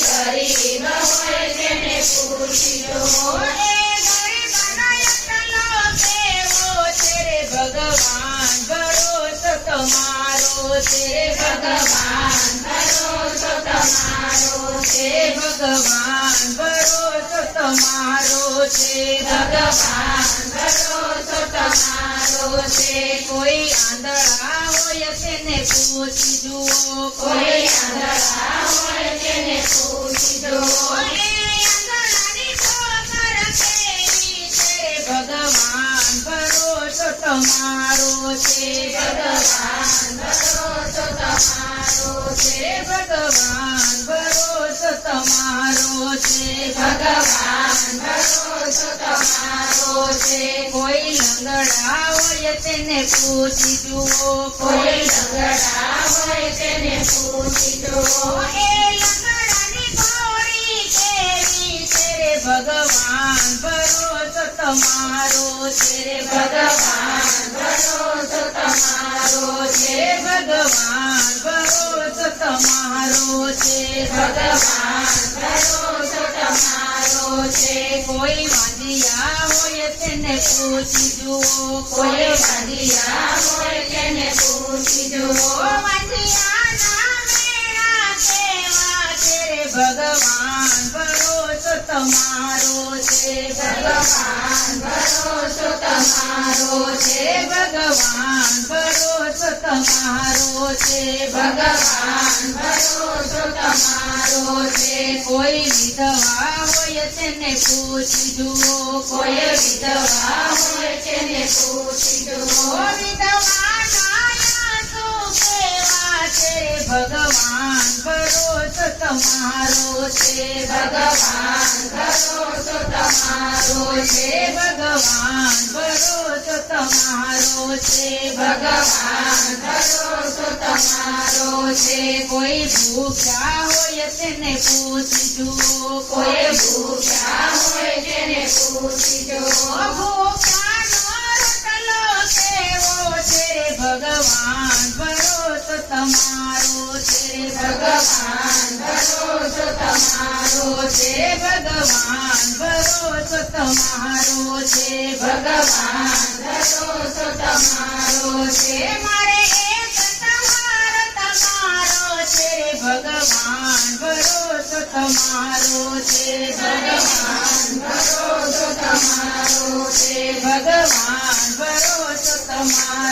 ગરીબ હોય તેને પૂછી જો એ ગરીબનો કેવો છે રે ભગવાન ભરોસો તમારો ભરોસો તમારો છે, ભગવાન ભરોસો તમારો કોઈ આંધળા હોય તેને પૂછી જુઓ કોઈ આંધળા હોય તેને પૂછી જો કોઈ આંધળાની ખબર કેવી છે? ભગવાન ભરોસો તમારો છે. ભગવાન ભરોસો તમારો છે. ભગવાન ભરોસો તમારો છે. ભગવાન ભરોસો તમારો છે, કોઈ લંગડા હોય તેને પૂછી જુઓ, કોઈ લંગડા હોય તેને પૂછી જુઓ. એ લંગડાની ઘોડી કેવી છે રે ભગવાન, ભરોસો તમારો છે રે ભગવાન, ભરોસો તમારો છે ભગવાન, ભરોસો તમારો છે ભગવાન. છે કોઈ વાંધિયા હોય તેને પૂછી જુઓ. કોઈ વાંધિયા હોય તેને પૂછી જો વાંધિયાના મેળા કેવા છે, ભગવાન ભરોસો તમારો છે. ભગવાન ભરોસો તમારો છે. ભગવાન ભરોસો તમારો છે. ભગવાન ભરોસો તમારો છે કોઈ વિધવા હોય તેને પૂછી જુઓ કોઈ વિધવા હોય તેને પૂછી જો ભગવાન ભરોસો તમારો છે ભગવાન ભરોસો તમારો છે, ભગવાન ભરોસો તમારો છે, ભગવાન ભરોસો તમારો છે, કોઈ ભૂખ્યા હોય તેને પૂછી જુઓ કોઈ ભૂખ્યા હોય તેને પૂછી જો ભૂખ્યાનો રોટલો કેવો છે ભગવાન ભરોસો તમારો છે ભગવાન ભરોસો તમારો છે, ભગવાન ભરોસો તમારો છે, ભગવાન ભરોસો તમારો છે. તમારો છે ભગવાન ભરોસો તમારો છે ભગવાન ભરોસો તમારો